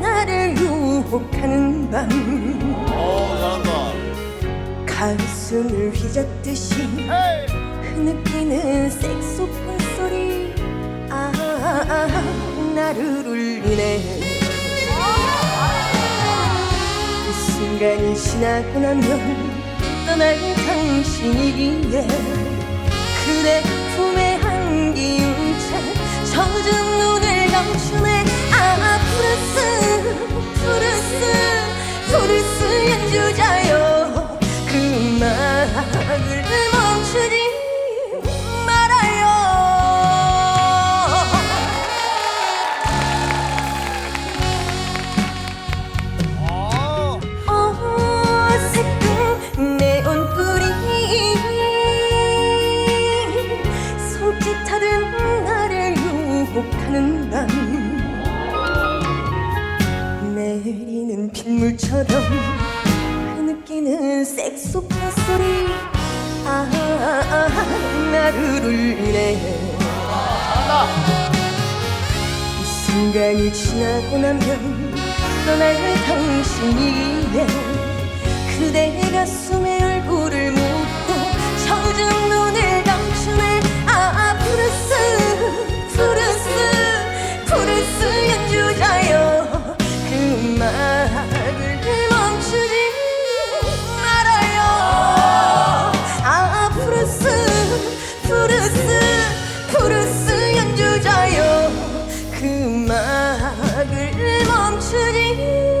나를 유혹하는 밤어 잘한다. 가슴을 휘젓듯이 흐느끼는 색소폰 소리 아, 나를 울리네 그 순간이 지나고 나면 떠날 당신이기에 그대 품에 채 유혹하는 밤 내리는 빗물처럼 흐느끼는 색소폰 소리 아, 나를 울리네. 이 순간이 지나고 나면 떠날 당신이기 음악을 멈추니